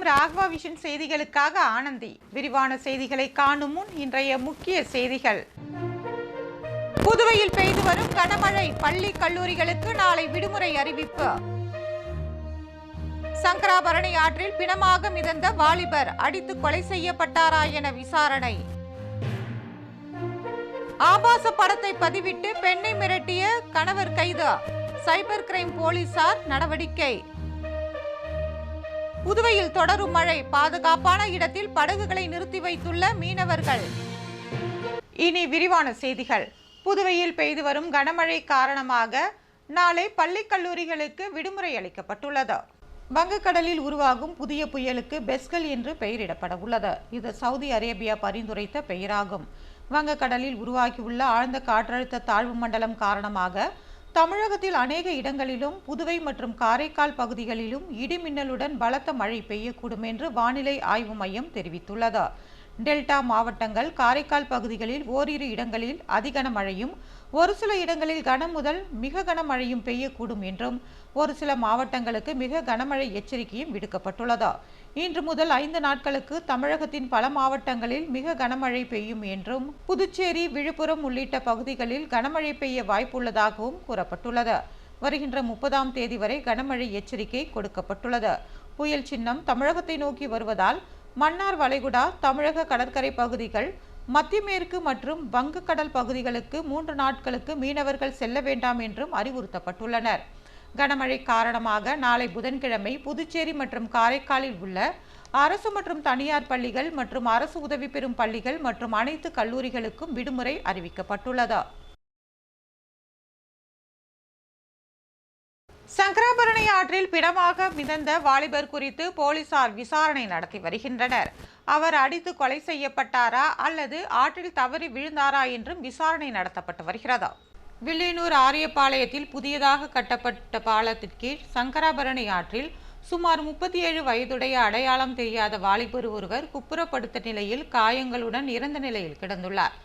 வணக்கம். ராகவா விஷன் செய்திகளுக்காக ஆனந்தி. விரிவான செய்திகளை காணும் முன் இன்றைய முக்கிய செய்திகள். புதுவையில் பெய்து வரும் கனமழை பள்ளி கல்லூரிகளுக்கு நாளை விடுமுறை அறிவிப்பு. சங்கராபரணி ஆற்றில் பிணமாக மிதந்த வாலிபர் அடித்து கொலை செய்யப்பட்டாரா என விசாரணை. ஆபாச படத்தை பதிவிட்டு பெண்ணை மிரட்டிய கணவர் கைது. சைபர் கிரைம் போலீசார் நடவடிக்கை. புதுவையில் தொடரும் மழை. பாதுகாப்பான இடத்தில் படகுகளை நிறுத்தி வைத்துள்ள மீனவர்கள். இனி விரிவான செய்திகள். புதுவையில் பெய்து வரும் கனமழை காரணமாக நாளை பள்ளி கல்லூரிகளுக்கு விடுமுறை அளிக்கப்பட்டுள்ளது. வங்கக்கடலில் உருவாகும் புதிய புயலுக்கு பெஸ்கல் என்று பெயரிடப்பட உள்ளது. இது சவுதி அரேபியா பரிந்துரைத்த பெயராகும். வங்கக்கடலில் உருவாகியுள்ள ஆழ்ந்த காற்றழுத்த தாழ்வு மண்டலம் காரணமாக தமிழகத்தில் அநேக இடங்களிலும் புதுவை மற்றும் காரைக்கால் பகுதிகளிலும் இடிமின்னலுடன் பலத்த மழை பெய்யக்கூடும் என்று வானிலை ஆய்வு மையம் தெரிவித்துள்ளது. டெல்டா மாவட்டங்கள் காரைக்கால் பகுதிகளில் ஓரிரு இடங்களில் அதிகன மழையும் ஒரு சில இடங்களில் கனம் முதல் மிக கனமழையும் பெய்யக்கூடும் என்றும் ஒரு சில மாவட்டங்களுக்கு மிக கனமழை எச்சரிக்கையும் விடுக்கப்பட்டுள்ளது. இன்று முதல் ஐந்து நாட்களுக்கு தமிழகத்தின் பல மாவட்டங்களில் மிக கனமழை பெய்யும் என்றும் புதுச்சேரி விழுப்புரம் உள்ளிட்ட பகுதிகளில் கனமழை பெய்ய வாய்ப்புள்ளதாகவும் கூறப்பட்டுள்ளது. வருகின்ற முப்பதாம் தேதி வரை கனமழை எச்சரிக்கை கொடுக்கப்பட்டுள்ளது. புயல் சின்னம் தமிழகத்தை நோக்கி வருவதால் மன்னார் வளைகுடா தமிழக கடற்கரை பகுதிகள் மத்திய மேற்கு மற்றும் வங்கக்கடல் பகுதிகளுக்கு மூன்று நாட்களுக்கு மீனவர்கள் செல்ல வேண்டாம் என்றும் அறிவுறுத்தப்பட்டுள்ளனர். கனமழை காரணமாக நாளை புதன்கிழமை புதுச்சேரி மற்றும் காரைக்காலில் உள்ள அரசு மற்றும் தனியார் பள்ளிகள் மற்றும் அரசு உதவி பெறும் பள்ளிகள் மற்றும் அனைத்து கல்லூரிகளுக்கும் விடுமுறை அறிவிக்கப்பட்டுள்ளது. சங்கராபரணி ஆற்றில் பிணமாக மிதந்த வாலிபர் குறித்து போலீசார் விசாரணை நடத்தி வருகின்றனர். அவர் அடித்து கொலை செய்யப்பட்டாரா அல்லது ஆற்றில் தவறி விழுந்தாரா என்றும் விசாரணை நடத்தப்பட்டு வருகிறது. வில்லியனூர் ஆரியபாளையத்தில் புதியதாக கட்டப்பட்ட பாலத்தின் கீழ் சங்கராபரணி ஆற்றில் சுமார் முப்பத்தி ஏழு வயதுடைய அடையாளம் தெரியாத வாலிபர் ஒருவர் குப்புறப்படுத்த நிலையில் காயங்களுடன் இறந்த நிலையில் கிடந்துள்ளார்.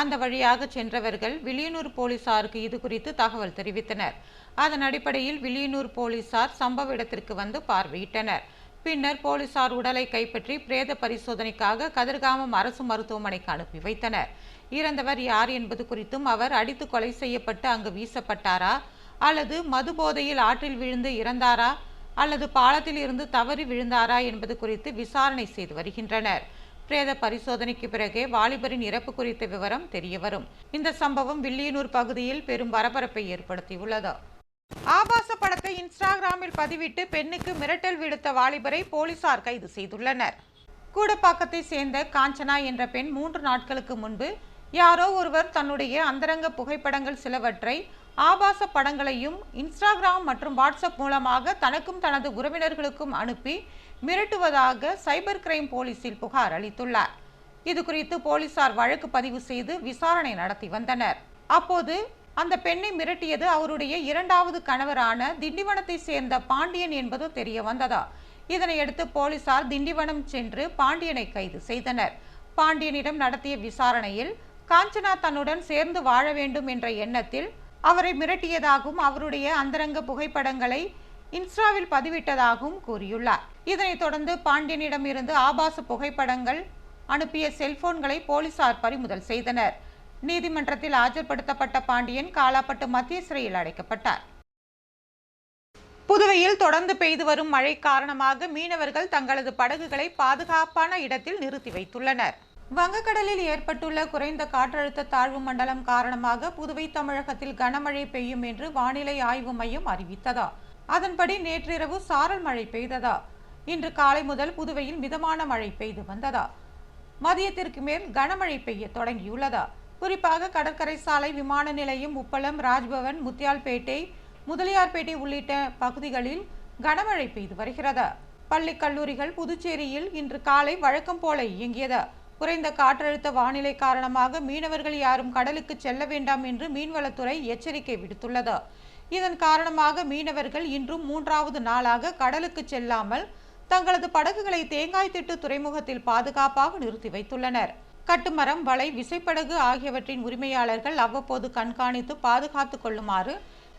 அந்த வழியாக சென்றவர்கள் வில்லியனூர் போலீசாருக்கு இது குறித்து தகவல் தெரிவித்தனர். அதன் அடிப்படையில் வில்லியனூர் போலீசார் சம்பவ இடத்திற்கு வந்து பார்வையிட்டனர். பின்னர் போலீசார் உடலை கைப்பற்றி பிரேத பரிசோதனைக்காக கதிர்காமம் அரசு மருத்துவமனைக்கு அனுப்பி வைத்தனர். இறந்தவர் யார் என்பது குறித்தும் அவர் அடித்து கொலை செய்யப்பட்டு அங்கு வீசப்பட்டாரா? அல்லது மது போதையில் ஆற்றில் விழுந்து இறந்தாரா? அல்லது பாலத்தில் இருந்து தவறி விழுந்தாரா என்பது குறித்து விசாரணை செய்து வருகின்றனர். பிரேத பரிசோதனைக்கு பிறகே வாலிபரின் இறப்பு குறித்த விவரம் தெரியவரும். இந்த சம்பவம் வில்லியனூர் பகுதியில் பெரும் பரபரப்பை ஏற்படுத்தியுள்ளது. ஆபாச படத்தை இன்ஸ்டாகிராமில் பதிவிட்டு பெண்ணுக்கு மிரட்டல் விடுத்த வாலிபரை போலீசார் கைது செய்துள்ளனர். கூடப்பாக்கத்தை சேர்ந்த காஞ்சனா என்ற பெண் மூன்று நாட்களுக்கு முன்பு யாரோ ஒருவர் தன்னுடைய அந்தரங்க புகைப்படங்கள் சிலவற்றை ஆபாச படங்களையும் இன்ஸ்டாகிராம் மற்றும் வாட்ஸ்அப் மூலமாக தனக்கும் தனது உறவினர்களுக்கும் அனுப்பி மிரட்டுவதாக சைபர் கிரைம் போலீசில் புகார் அளித்துள்ளார். இது குறித்து போலீசார் வழக்கு பதிவு செய்து விசாரணை நடத்தி வந்தனர். அப்போது அந்த பெண்ணை மிரட்டியது அவருடைய இரண்டாவது கணவரான திண்டிவனத்தை சேர்ந்த பாண்டியன் என்பது தெரிய வந்ததா? இதனையடுத்து போலீசார் திண்டிவனம் சென்று பாண்டியனை கைது செய்தனர். பாண்டியனிடம் நடத்திய விசாரணையில் காஞ்சனா தன்னுடன் சேர்ந்து வாழ வேண்டும் என்ற எண்ணத்தில் அவரை மிரட்டியதாகவும் அவருடைய அந்தரங்க புகைப்படங்களை இன்ஸ்டாவில் பதிவிட்டதாகவும் கூறியுள்ளார். இதனைத் தொடர்ந்து பாண்டியனிடம் இருந்து ஆபாச புகைப்படங்கள் அனுப்பிய செல்போன்களை போலீசார் பறிமுதல் செய்தனர். நீதிமன்றத்தில் ஆஜர்படுத்தப்பட்ட பாண்டியன் காலாப்பட்டு மத்திய சிறையில் அடைக்கப்பட்டார். புதுவையில் தொடர்ந்து பெய்து வரும் மழை காரணமாக மீனவர்கள் தங்களது படகுகளை பாதுகாப்பான இடத்தில் நிறுத்தி வைத்துள்ளனர். வங்கக்கடலில் ஏற்பட்டுள்ள குறைந்த காற்றழுத்த தாழ்வு மண்டலம் காரணமாக புதுவை தமிழகத்தில் கனமழை பெய்யும் என்று வானிலை ஆய்வு மையம் அறிவித்ததா? அதன்படி நேற்றிரவு சாரல் மழை பெய்ததா? இன்று காலை முதல் புதுவையில் மிதமான மழை பெய்து வந்ததா? மதியத்திற்கு மேல் கனமழை பெய்ய தொடங்கியுள்ளதா? குறிப்பாக கடற்கரை சாலை விமான நிலையம் உப்பளம் ராஜ்பவன் முத்தியால்பேட்டை முதலியார்பேட்டை உள்ளிட்ட பகுதிகளில் கனமழை பெய்து வருகிறது. பள்ளி கல்லூரிகள் புதுச்சேரியில் இன்று காலை வழக்கம் போல இயங்கியது. குறைந்த காற்றழுத்த வானிலை காரணமாக மீனவர்கள் யாரும் கடலுக்கு செல்ல வேண்டாம் என்று மீன்வளத்துறை எச்சரிக்கை விடுத்துள்ளது. இதன் காரணமாக மீனவர்கள் இன்றும் மூன்றாவது நாளாக கடலுக்கு செல்லாமல் தங்களது படகுகளை தேங்காய் திட்டு துறைமுகத்தில் பாதுகாப்பாக நிறுத்தி வைத்துள்ளனர். கட்டுமரம் வலை விசைப்படகு ஆகியவற்றின் உரிமையாளர்கள் அவ்வப்போது கண்காணித்து பாதுகாத்துக் கொள்ளுமாறு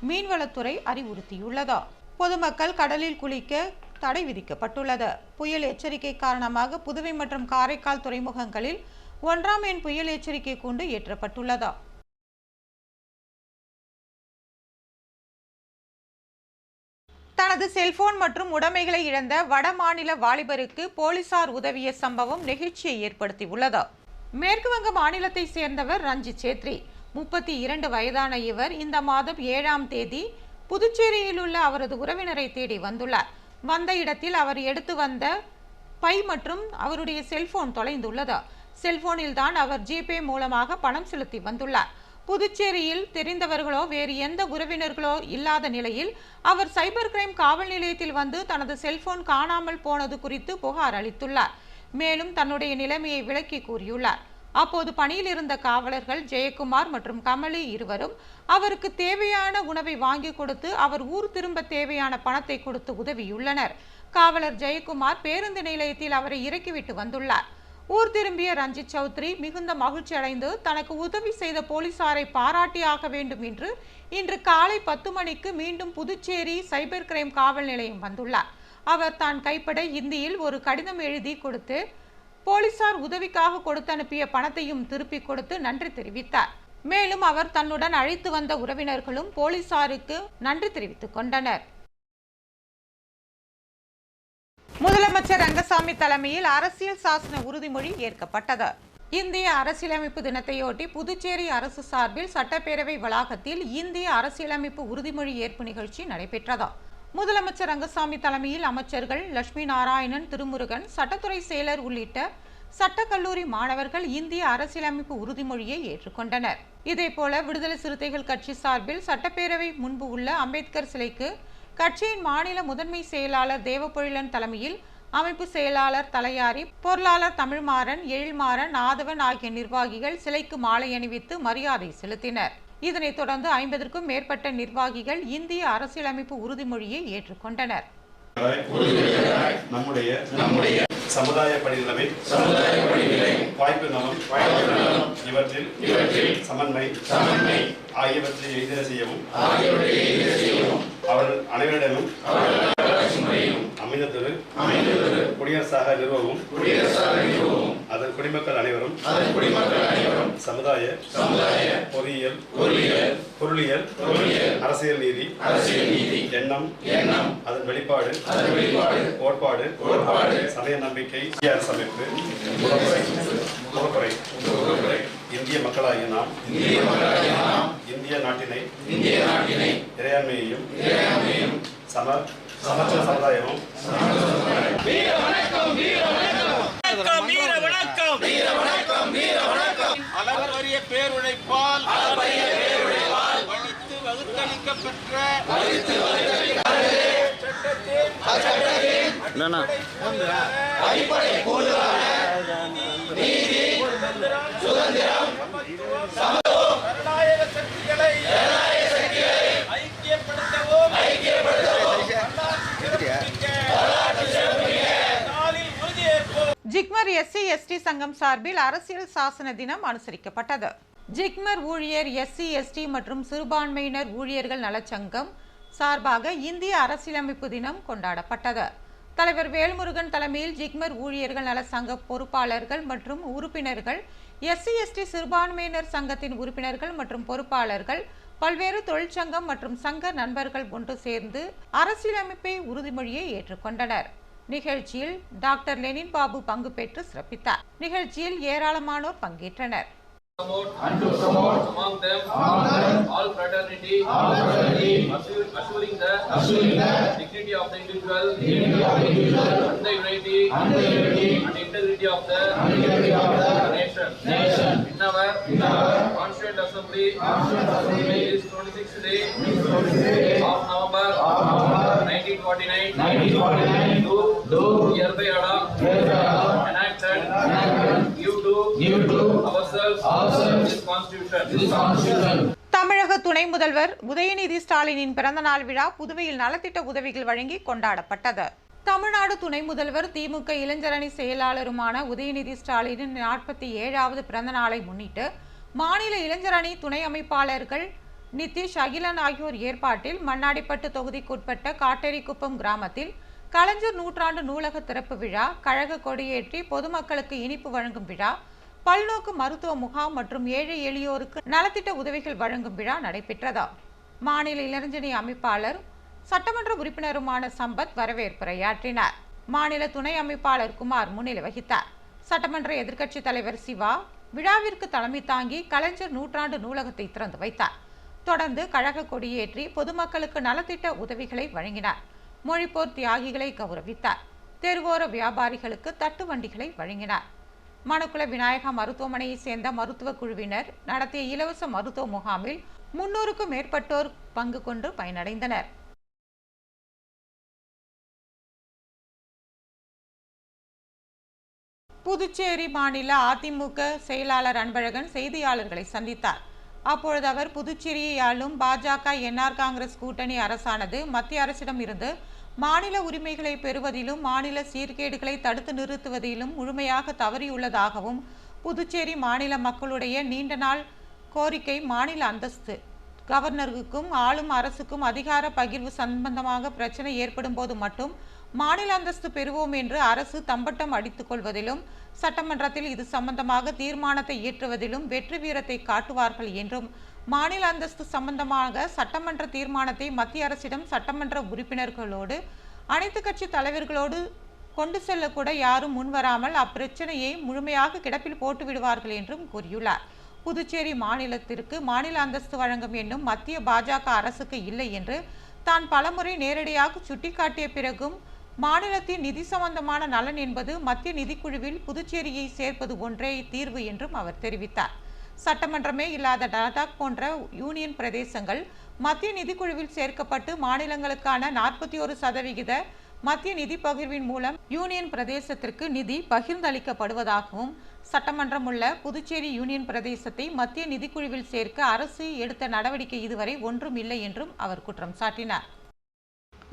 மீன்வளத்துறை அறிவுறுத்தியுள்ளதா? பொதுமக்கள் கடலில் குளிக்க தடை விதிக்கப்பட்டுள்ளது. புயல் எச்சரிக்கை காரணமாக புதுவை மற்றும் காரைக்கால் துறைமுகங்களில் ஒன்றாம் எண் புயல் எச்சரிக்கை கூண்டு ஏற்றப்பட்டுள்ளதா தனது செல்போன் மற்றும் உடைமைகளை இழந்த வடமாநில வாலிபருக்கு போலீசார் உதவிய சம்பவம் நெகிழ்ச்சியை ஏற்படுத்தியுள்ளது? மேற்கு வங்க மாநிலத்தை சேர்ந்தவர் ரஞ்சித் சேத்ரி. முப்பத்தி இரண்டு வயதான இவர் இந்த மாதம் ஏழாம் தேதி புதுச்சேரியில் உள்ள அவரது உறவினரை தேடி வந்துள்ளார். வந்த இடத்தில் அவர் எடுத்து வந்த பை மற்றும் அவருடைய செல்போன் தொலைந்துள்ளது. செல்போனில் தான் அவர் ஜிபே மூலமாக பணம் செலுத்தி வந்துள்ளார். புதுச்சேரியில் தெரிந்தவர்களோ வேறு எந்த உறவினர்களோ இல்லாத நிலையில் அவர் சைபர் கிரைம் காவல் நிலையத்தில் வந்து தனது செல்போன் காணாமல் போனது குறித்து புகார் அளித்துள்ளார். மேலும் தன்னுடைய நிலைமையை விளக்கி கூறியுள்ளார். அப்போது பணியில் இருந்த காவலர்கள் ஜெயக்குமார் மற்றும் கமலி இருவரும் அவருக்கு தேவையான உணவை வாங்கி கொடுத்து அவர் ஊர் திரும்ப தேவையான பணத்தை கொடுத்து உதவியுள்ளனர். காவலர் ஜெயக்குமார் பேருந்து நிலையத்தில் அவரை இறக்கிவிட்டு வந்துள்ளார். ஊர் திரும்பிய ரஞ்சித் சௌத்ரி மிகுந்த மகிழ்ச்சி அடைந்து தனக்கு உதவி செய்த போலீசாரை பாராட்டியாக வேண்டும் என்று இன்று காலை பத்து மணிக்கு மீண்டும் புதுச்சேரி சைபர் கிரைம் காவல் நிலையம் வந்துள்ளார். அவர் தான் கைப்பட இந்தியில் ஒரு கடிதம் எழுதி கொடுத்து போலீசார் உதவிக்காக கொடுத்து அனுப்பிய பணத்தையும் திருப்பி கொடுத்து நன்றி தெரிவித்தார். மேலும் அவர் தன்னுடன் அழைத்து வந்த உறவினர்களும் போலீசாருக்கு நன்றி தெரிவித்துக் கொண்டனர். முதலமைச்சர் ரங்கசாமி தலைமையில் அரசியல் சாசன உறுதிமொழி ஏற்கப்பட்டது. இந்திய அரசியலமைப்பு தினத்தையொட்டி புதுச்சேரி அரசு சார்பில் சட்டப்பேரவை வளாகத்தில் இந்திய அரசியலமைப்பு உறுதிமொழி ஏற்பு நிகழ்ச்சி நடைபெற்றது. முதலமைச்சர் ரங்கசாமி தலைமையில் அமைச்சர்கள் லட்சுமி நாராயணன் திருமுருகன் சட்டத்துறை செயலர் உள்ளிட்ட சட்டக்கல்லூரி மாணவர்கள் இந்திய அரசியலமைப்பு உறுதிமொழியை ஏற்றுக்கொண்டனர். இதேபோல விடுதலை சிறுத்தைகள் கட்சி சார்பில் சட்டப்பேரவை முன்பு உள்ள அம்பேத்கர் சிலைக்கு கட்சியின் மாநில முதன்மை செயலாளர் தேவப்பொழிலன் தலைமையில் அமைப்பு செயலாளர் தலையாரி பொருளாளர் தமிழ்மாறன் எழில்மாறன் ஆதவன் ஆகிய நிர்வாகிகள் சிலைக்கு மாலை அணிவித்து மரியாதை செலுத்தினர். இதனைத் தொடர்ந்து ஐம்பதற்கும் மேற்பட்ட நிர்வாகிகள் இந்திய அரசியலமைப்பு உறுதிமொழியை ஏற்றுக்கொண்டனர். நம்முடைய நம்முடைய சமுதாய படிநிலைமை சமுதாய படிநிலை வாய்ப்பு நலம் வாய்ப்பு நலம் இவற்றில் இவற்றில் சமன்மை சமன்மை ஆகியவற்றை எய்திட செய்யவும் ஆகியவற்றை எய்திட செய்யவும் அவர்கள் அனைவரிடமும் அமைந்ததொரு அமைந்ததொரு குடியரசாக நிறுவவும் குடியரசாக நிறுவவும் அதன் குடிமக்கள் அனைவரும் அதன் குடிமக்கள் அனைவரும் சமுதாய சமுதாய பொறியியல் பொறியியல் பொருளியல் பொருளியல் அரசியல் நீதி அரசியல் நீதி எண்ணம் எண்ணம் அதன் வெளிப்பாடு அதன் வெளிப்பாடு கோட்பாடு கோட்பாடு சமய நம்பிக்கை இந்திய அரசமைப்பு முகப்புரை முகப்புரை முகப்புரை இந்திய மக்களாகிய நாம் இந்திய மக்களாகிய நாம் இந்திய நாட்டினை இந்திய நாட்டினை இறையாண்மையையும் இறையாண்மையையும் சம சமத்துவ சமுதாயமும் வணக்கம் வீர வணக்கம். வீர வணக்கம் வீர வணக்கம் அளவரிய பேருழைப்பால் அளவரிய பேருழைப்பால் வலித்து வகுத்தளிக்க பெற்ற வலித்து அடிப்படை கூறுகளான நீதி சுதந்திரம் சமத்துவம் ஜனநாயக சக்திகளை ஜனநாயக சக்திகளை ஐக்கியப்படுத்தவும் ஐக்கியப்படுத்தவும் ஜிக்மர் எஸ்சி எஸ்டி சங்கம் சார்பில் அரசியல் சாசன தினம் அனுசரிக்கப்பட்டது. ஜிக்மர் ஊழியர் எஸ்சி எஸ்டி மற்றும் சிறுபான்மையினர் ஊழியர்கள் நலச்சங்கம் சார்பாக இந்திய அரசியலமைப்பு தினம் கொண்டாடப்பட்டது. தலைவர் வேல்முருகன் தலைமையில் ஜிக்மர் ஊழியர்கள் நல சங்க பொறுப்பாளர்கள் மற்றும் உறுப்பினர்கள் எஸ்சி எஸ்டி சிறுபான்மையினர் சங்கத்தின் உறுப்பினர்கள் மற்றும் பொறுப்பாளர்கள் பல்வேறு தொழிற்சங்கம் மற்றும் சங்க நண்பர்கள் ஒன்று சேர்ந்து அரசியலமைப்பை உறுதிமொழியை ஏற்றுக்கொண்டனர். நிகழ்ச்சியில் டாக்டர் லெனின் பாபு பங்கு பெற்று சிறப்பித்தார் நிகழ்ச்சியில் ஏராளமானோர் பங்கேற்றனர் the the and the unity, and integrity of the nation. In our Constituent Assembly, this 26th day of November 1949, do hereby adopt, enacted, give to ourselves this constitution. தமிழக துணை முதல்வர் உதயநிதி ஸ்டாலினின் பிறந்தநாள் விழா புதுவையில் நலத்திட்ட உதவிகள் வழங்கி கொண்டாடப்பட்டது தமிழ்நாடு துணை முதல்வர் திமுக இளைஞரணி செயலாளருமான உதயநிதி ஸ்டாலினின் நாற்பத்தி ஏழாவது பிறந்த நாளை முன்னிட்டு மாநில இளைஞரணி துணை அமைப்பாளர்கள் நிதிஷ் அகிலன் ஆகியோர் ஏற்பாட்டில் மண்ணாடிப்பட்டு தொகுதிக்குட்பட்ட காட்டேரிக்குப்பம் கிராமத்தில் கலைஞர் நூற்றாண்டு நூலக திறப்பு விழா கழக கொடியேற்றி பொதுமக்களுக்கு இனிப்பு வழங்கும் விழா பல்நோக்கு மருத்துவ முகாம் மற்றும் ஏழை எளியோருக்கு நலத்திட்ட உதவிகள் வழங்கும் விழா நடைபெற்றதா மாநில இளைஞரணி அமைப்பாளர் சட்டமன்ற உறுப்பினருமான சம்பத் வரவேற்புரையாற்றினார். மாநில துணை அமைப்பாளர் குமார் முன்னிலை வகித்தார். சட்டமன்ற எதிர்க்கட்சித் தலைவர் சிவா விழாவிற்கு தலைமை தாங்கி கலைஞர் நூற்றாண்டு நூலகத்தை திறந்து வைத்தார். தொடர்ந்து கழக கொடியேற்றி பொதுமக்களுக்கு நலத்திட்ட உதவிகளை வழங்கினார். மொழிப்போர் தியாகிகளை கௌரவித்தார். தெருவோர வியாபாரிகளுக்கு தட்டு வண்டிகளை வழங்கினார். மணக்குள விநாயகா மருத்துவமனையைச் சேர்ந்த மருத்துவ குழுவினர் நடத்திய இலவச மருத்துவ முகாமில் முன்னூறுக்கும் மேற்பட்டோர் பங்கு கொண்டு பயனடைந்தனர். புதுச்சேரி மாநில அதிமுக செயலாளர் அன்பழகன் செய்தியாளர்களை சந்தித்தார். அப்பொழுது அவர் புதுச்சேரியை ஆளும் பாஜக என்ஆர் காங்கிரஸ் கூட்டணி அரசானது மத்திய அரசிடம் இருந்து மாநில உரிமைகளை பெறுவதிலும் மாநில சீர்கேடுகளை தடுத்து நிறுத்துவதிலும் முழுமையாக தவறியுள்ளதாகவும் புதுச்சேரி மாநில மக்களுடைய நீண்ட நாள் கோரிக்கை மாநில அந்தஸ்து. கவர்னருக்கும் ஆளும் அரசுக்கும் அதிகார பகிர்வு சம்பந்தமாக பிரச்சனை ஏற்படும் போது மட்டும் மாநில அந்தஸ்து பெறுவோம் என்று அரசு தம்பட்டம் அடித்துக் கொள்வதிலும் சட்டமன்றத்தில் இது சம்பந்தமாக தீர்மானத்தை இயற்றுவதிலும் வெற்றி வீரத்தை காட்டுவார்கள் என்றும் மாநில அந்தஸ்து சம்பந்தமாக சட்டமன்ற தீர்மானத்தை மத்திய அரசிடம் சட்டமன்ற உறுப்பினர்களோடு அனைத்து கட்சி தலைவர்களோடு கொண்டு செல்லக்கூட யாரும் முன்வராமல் அப்பிரச்சனையை முழுமையாக கிடப்பில் போட்டு விடுவார்கள் என்றும் கூறியுள்ளார். புதுச்சேரி மாநிலத்திற்கு மாநில அந்தஸ்து வழங்கும் என்னும் மத்திய பாஜக அரசுக்கு இல்லை என்று தான் பலமுறை நேரடியாக சுட்டிக்காட்டிய பிறகும் மாநிலத்தின் நிதி சம்பந்தமான நலன் என்பது மத்திய நிதிக்குழுவில் புதுச்சேரியை சேர்ப்பது ஒன்றே தீர்வு என்றும் அவர் தெரிவித்தார். சட்டமன்றமே இல்லாத லடாக் போன்ற யூனியன் பிரதேசங்கள் மத்திய நிதிக்குழுவில் சேர்க்கப்பட்டு மாநிலங்களுக்கான நாற்பத்தி ஒரு சதவிகித மத்திய நிதி பகிர்வின் மூலம் யூனியன் பிரதேசத்திற்கு நிதி பகிர்ந்தளிக்கப்படுவதாகவும் சட்டமன்றம் உள்ள புதுச்சேரி யூனியன் பிரதேசத்தை மத்திய நிதிக்குழுவில் சேர்க்க அரசு எடுத்த நடவடிக்கை இதுவரை ஒன்றும் இல்லை என்றும் அவர் குற்றம் சாட்டினார்.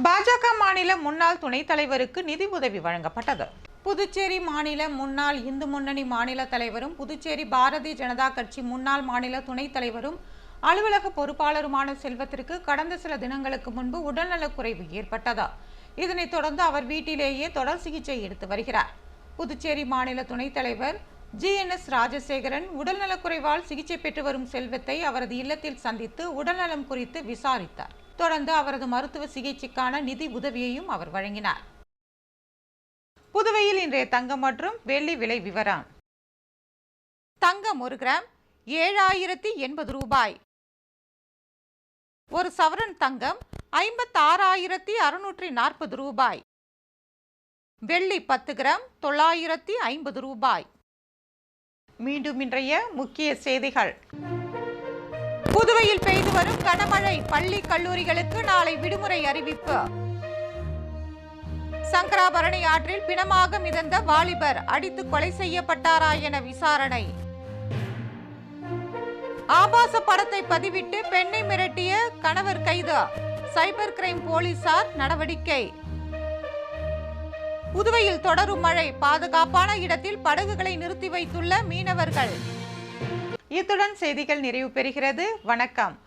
பாஜக மாநில முன்னாள் துணைத் தலைவருக்கு நிதி உதவி வழங்கப்பட்டது. புதுச்சேரி மாநில முன்னாள் இந்து முன்னணி மாநில தலைவரும் புதுச்சேரி பாரதிய ஜனதா கட்சி முன்னாள் மாநில துணைத் தலைவரும் அலுவலக பொறுப்பாளருமான செல்வத்திற்கு கடந்த சில தினங்களுக்கு முன்பு உடல்நலக்குறைவு ஏற்பட்டதா. இதனைத் தொடர்ந்து அவர் வீட்டிலேயே தொடர் சிகிச்சை எடுத்து வருகிறார். புதுச்சேரி மாநில துணைத் தலைவர் ஜி. என். எஸ். ராஜசேகரன் உடல்நலக்குறைவால் சிகிச்சை பெற்று வரும் செல்வத்தை அவரது இல்லத்தில் சந்தித்து உடல்நலம் குறித்து விசாரித்தார். தொடர்ந்து அவரது மருத்துவ சிகிச்சைக்கான நிதி உதவியையும் அவர் வழங்கினார். புதுவையில் இன்றைய தங்கம் மற்றும் வெள்ளி விலை விவரம். தங்கம் ஒரு கிராம் ஏழாயிரத்தி எண்பது ரூபாய். ஒரு சவரன் தங்கம் ஐம்பத்தாறாயிரத்தி அறுநூற்றி நாற்பது ரூபாய். வெள்ளி பத்து கிராம் தொள்ளாயிரத்தி ஐம்பது ரூபாய். மீண்டும் இன்றைய முக்கிய செய்திகள். புதுவையில் பெய்து வரும் கனமழை பள்ளி கல்லூரிகளுக்கு நாளை விடுமுறை அறிவிப்பு. சங்கராபரணி ஆற்றில் பிணமாக மிதந்த வாலிபர் அடித்து கொலை செய்யப்பட்டாரா என விசாரணை. ஆபாச படத்தை பதிவிட்டு பெண்ணை மிரட்டிய கணவர் கைது. சைபர் கிரைம் போலீசார் நடவடிக்கை. புதுவையில் தொடரும் மழை பாதுகாப்பான இடத்தில் படகுகளை நிறுத்தி வைத்துள்ள மீனவர்கள். இத்துடன் செய்திகள் நிறைவு பெறுகிறது. வணக்கம்.